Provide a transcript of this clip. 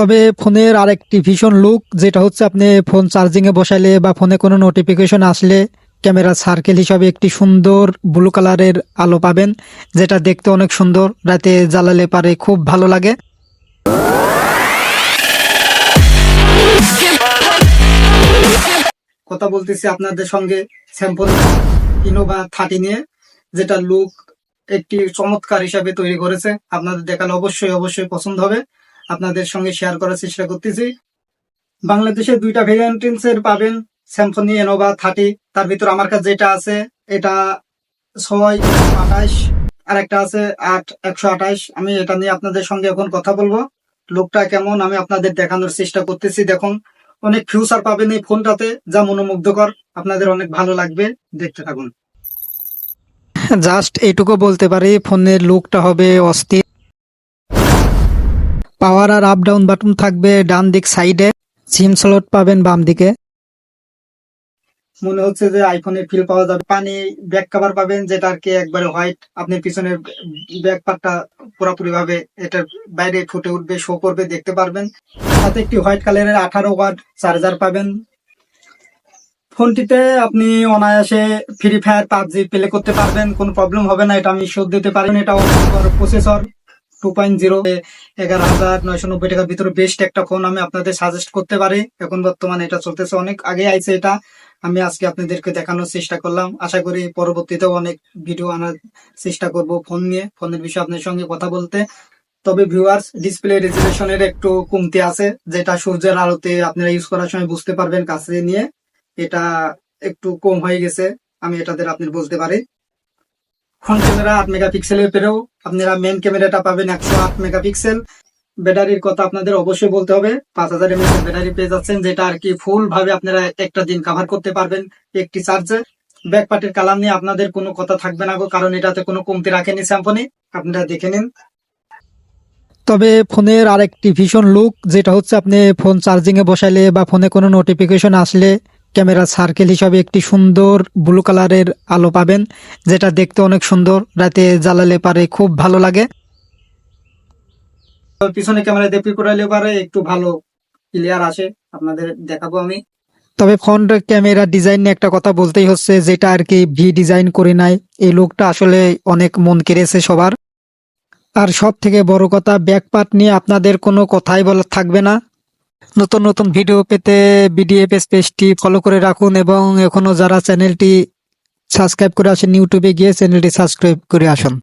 তবে ফোনের আরেকটি ভীষণ লুক, যেটা হচ্ছে আপনি ফোন চার্জিং এ বসাইলে বা ফোনে কোনো নোটিফিকেশন আসলে ক্যামেরা সার্কেল হিসাবে একটি সুন্দর ব্লু কালারের আলো পাবেন, যেটা দেখতে অনেক সুন্দর, রাতে জ্বালালে পারে খুব ভালো লাগে। কথা বলতেছি আপনাদের সঙ্গে স্যাম্পল ইনোভা থার্টি নিয়ে যেটা লুক একটি চমৎকার হিসাবে তৈরি করেছে। আপনাদের দেখালে অবশ্যই অবশ্যই পছন্দ হবে। আপনাদের সঙ্গে শেয়ার করার চেষ্টা করতেছি। বাংলাদেশে দুইটা ভেরিয়েন্টেন্স এর পাবেন। স্যামসনি এনোভা থার্টি তার ভিতর আমার কাছে যেটা আছে, এটা ছয়, আঠাশ আর একটা আছে আট, একশো আঠাশ। আমি এটা নিয়ে আপনাদের সঙ্গে এখন কথা বলব। লুকটা কেমন, আমি আপনাদের দেখানোর চেষ্টা করতেছি। দেখুন, অনেক ফিউচার পাবেন এই ফোনটাতে, যা মনোমুগ্ধকর। আপনাদের অনেক ভালো লাগবে। দেখতে থাকুন। জাস্ট এইটুকু বলতে পারি, ফোনের লুকটা হবে অস্থির। পাওয়ার আর আপ ডাউন বাটন থাকবে ডান দিক সাইডে সিম স্লট পাবেন বাম দিকে। মনে হচ্ছে যে আইফোনের ফিল পাওয়া যাবে। পানি ব্যাক কভার পাবেন, যেটা আর কি একবারে হোয়াইট আপনি পিছনের ব্যাক পার্টটা পুরোপুরি ভাবে এটার বাইরে ফুটে উঠবে শো করবে, দেখতে পারবেন। সাথে একটি হোয়াইট কালারের আঠারো ওয়াট চার্জার পাবেন। ফোনটিতে আপনি অনায়াসে ফ্রি ফায়ার পাবজি প্লে করতে পারবেন, কোনো প্রবলেম হবে না, এটা আমি শোধ দিতে পারেন এটা প্রসেসর টু পয়েন্ট জিরো এগারো হাজার নয়শো নব্বই টাকার ভিতরে বেস্ট একটা ফোন আমি আপনাদের সাজেস্ট করতে পারি। এখন বর্তমানে এটা চলতেছে অনেক আগে আইছে এটা। আমি আজকে আপনাদেরকে দেখানোর চেষ্টা করলাম। আশা করি পরবর্তীতেও অনেক ভিডিও আনার চেষ্টা করব ফোন নিয়ে। ফোনের বিষয়ে আপনার সঙ্গে কথা বলতে। তবে ভিউয়ার্স ডিসপ্লে রেজুলেশনের একটু কমতি আছে, যেটা সূর্যের আলোতে আপনারা ইউজ করার সময় বুঝতে পারবেন কাছে নিয়ে। এটা একটু কম হয়ে গেছে। আমি এটাদের আপনি বলতে পারি। ফ্রন্ট ক্যামেরা আট মেগাপিক্সেলের পেরেও আপনারা মেন ক্যামেরাটা পাবেন একশো আট মেগাপিক্সেল ব্যাটারির কথা আপনাদের অবশ্যই বলতে হবে। পাঁচ হাজার এমএস ব্যাটারি পেয়ে যাচ্ছেন যেটা আর কি ফুল ভাবে আপনারা একটা দিন কভার করতে পারবেন একটি চার্জে ব্যাক পার্টের কালার নিয়ে আপনাদের কোনো কথা থাকবে না গো, কারণ এটাতে কোনো কমতি রাখেনি স্যাম্পনি আপনারা দেখে নিন। তবে ফোনের আরেকটি ভীষণ লুক যেটা হচ্ছে আপনি ফোন চার্জিং এ বসাইলে বা ফোনে কোনো নোটিফিকেশন আসলে ক্যামেরা সার্কেল হিসাবে একটি সুন্দর ব্লু কালারের আলো পাবেন, যেটা দেখতে অনেক সুন্দর, রাতে জ্বালালে পারে খুব ভালো লাগে। পিছনে ক্যামেরা দিয়ে করাইলে পারে, একটু ভালো ক্লিয়ার আসে, আপনাদের দেখাবো আমি। তবে ফ্রন্ট ক্যামেরা ডিজাইন নিয়ে একটা কথা বলতেই হচ্ছে, যেটা আর কি ভি ডিজাইন করে নাই, এই লুকটা আসলে অনেক মন কেড়েছে সবার। আর সব থেকে বড় কথা ব্যাক পার্ট নিয়ে আপনাদের কোনো কথাই বলা থাকবে না। নতুন নতুন ভিডিও পেতে বিডিএফ পেজটি ফলো করে রাখুন এবং এখনও যারা চ্যানেলটি সাবস্ক্রাইব করে আসেন ইউটিউবে গিয়ে চ্যানেলটি সাবস্ক্রাইব করে আসুন।